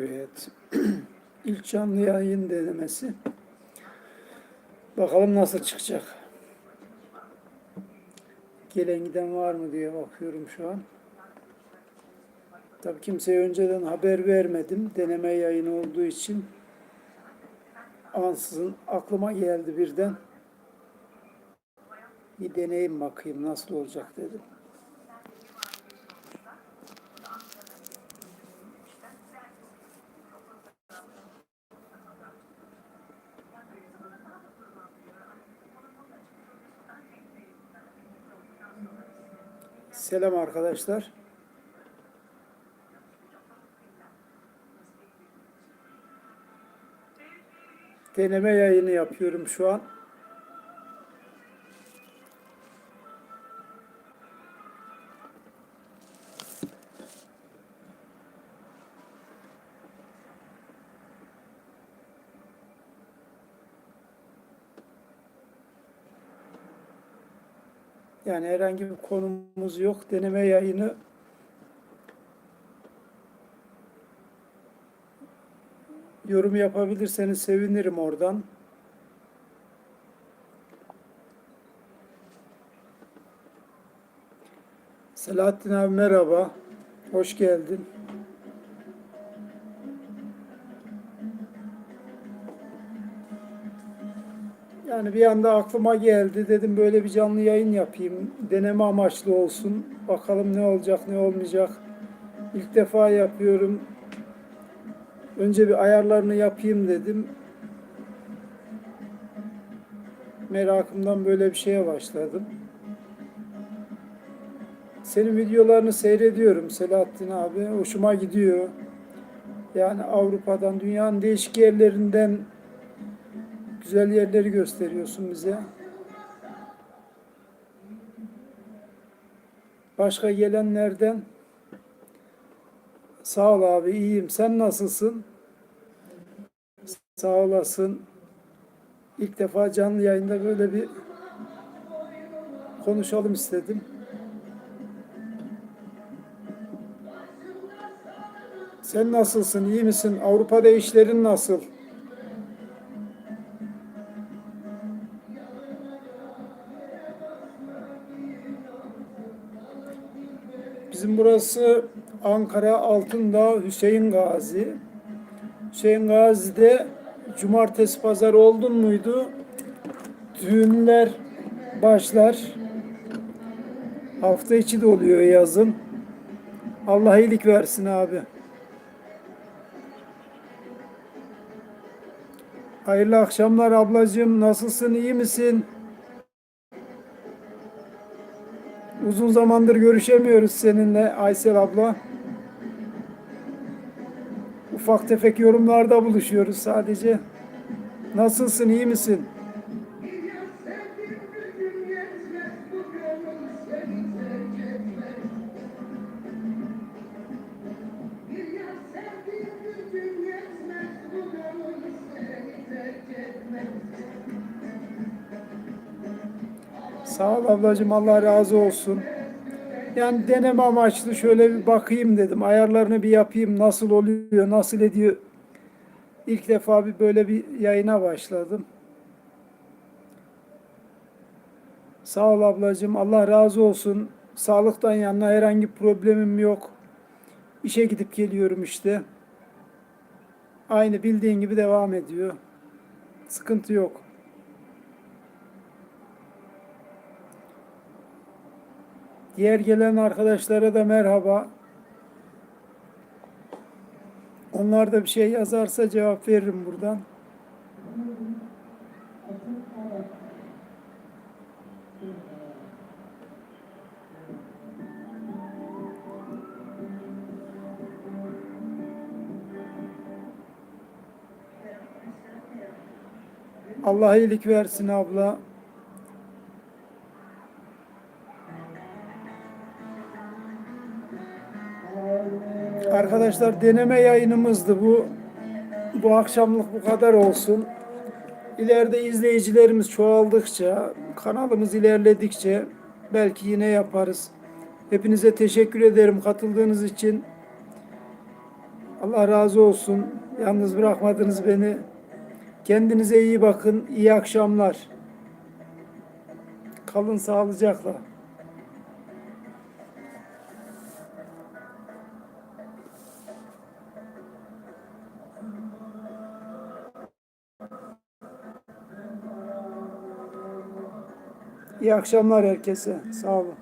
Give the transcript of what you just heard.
Evet. İlk canlı yayın denemesi. Bakalım nasıl çıkacak. Gelen giden var mı diye bakıyorum şu an. Tabii kimseye önceden haber vermedim. Deneme yayını olduğu için ansızın aklıma geldi birden. Bir deneyim bakayım nasıl olacak dedim. Selam arkadaşlar. Deneme yayını yapıyorum şu an. Yani herhangi bir konumuz yok. Deneme yayını yorum yapabilirseniz sevinirim oradan. Selahattin abi merhaba. Hoş geldin. Yani bir anda aklıma geldi. Dedim böyle bir canlı yayın yapayım. Deneme amaçlı olsun. Bakalım ne olacak ne olmayacak. İlk defa yapıyorum. Önce bir ayarlarını yapayım dedim. Merakımdan böyle bir şeye başladım. Senin videolarını seyrediyorum Selahattin abi. Hoşuma gidiyor. Yani Avrupa'dan, dünyanın değişik yerlerinden güzel yerleri gösteriyorsun bize. Başka gelenlerden sağ ol abi iyiyim. Sen nasılsın? Sağ olasın. İlk defa canlı yayında böyle bir konuşalım istedim. Sen nasılsın? İyi misin? Avrupa'da işlerin nasıl? Bizim burası Ankara Altındağ Hüseyin Gazi. Hüseyin Gazi'de cumartesi pazar oldun muydu? Düğünler başlar. Hafta içi de oluyor yazın. Allah iyilik versin abi. Hayırlı akşamlar ablacığım. Nasılsın? iyi misin? Uzun zamandır görüşemiyoruz seninle Aysel abla. Ufak tefek yorumlarda buluşuyoruz sadece. Nasılsın, iyi misin? Sağ ol ablacığım, Allah razı olsun. Yani deneme amaçlı şöyle bir bakayım dedim. Ayarlarını bir yapayım. Nasıl oluyor, nasıl ediyor. İlk defa bir böyle bir yayına başladım. Sağ ol ablacığım. Allah razı olsun. Sağlıktan yanına herhangi bir problemim yok. İşe gidip geliyorum işte. Aynı bildiğin gibi devam ediyor. Sıkıntı yok. Diğer gelen arkadaşlara da merhaba. Onlar da bir şey yazarsa cevap veririm buradan. Allah iyilik versin abla. Arkadaşlar deneme yayınımızdı bu. Bu akşamlık bu kadar olsun. İleride izleyicilerimiz çoğaldıkça, kanalımız ilerledikçe belki yine yaparız. Hepinize teşekkür ederim katıldığınız için. Allah razı olsun. Yalnız bırakmadınız beni. Kendinize iyi bakın. İyi akşamlar. Kalın sağlıcakla. İyi akşamlar herkese. Sağ olun.